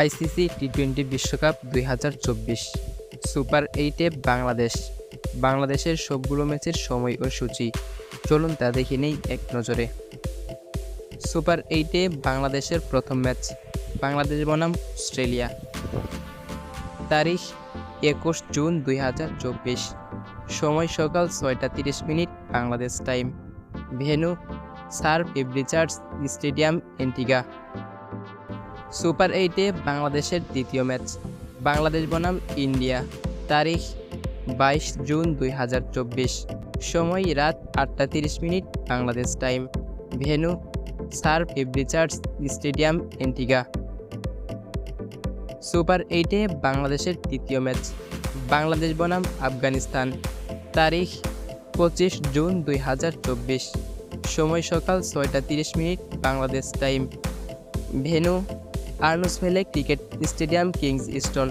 ICC T twenty বিশ্বকাপ দুই হাজার চব্বিশ, সুপার এইটে বাংলাদেশ। বাংলাদেশের সবগুলো ম্যাচের সময় ও সূচি। চলুন তা দেখে নেই এক নজরে। সুপার এইটে বাংলাদেশের প্রথম ম্যাচ। বাংলাদেশ বনাম অস্ট্রেলিয়া। তারিখ একুশ জুন দুই হাজার চব্বিশ। সময় সকাল ছয়টা তিরিশ মিনিট বাংলাদেশ টাইম ভেনু সার্ভ পিবরিচার্স স্টেডিয়াম এন্টিগা। সুপার এইটে বাংলাদেশের দ্বিতীয় ম্যাচ। বাংলাদেশ বনাম ইন্ডিয়া। তারিখ বাইশ জুন দুই হাজার চব্বিশ। সময় রাত আটটা তিরিশ minute Bangladesh time. Venue sir পিবরিচার্স stadium Antigua. Super এইটে বাংলাদেশের তৃতীয় ম্যাচ। বাংলাদেশ বনাম আফগানিস্তান। তারিখ পঁচিশ জুন দুই হাজার চব্বিশ। সময় সকাল ছয়টা তিরিশ minute Bangladesh time. Venue Arnos Vale cricket stadium Kingstown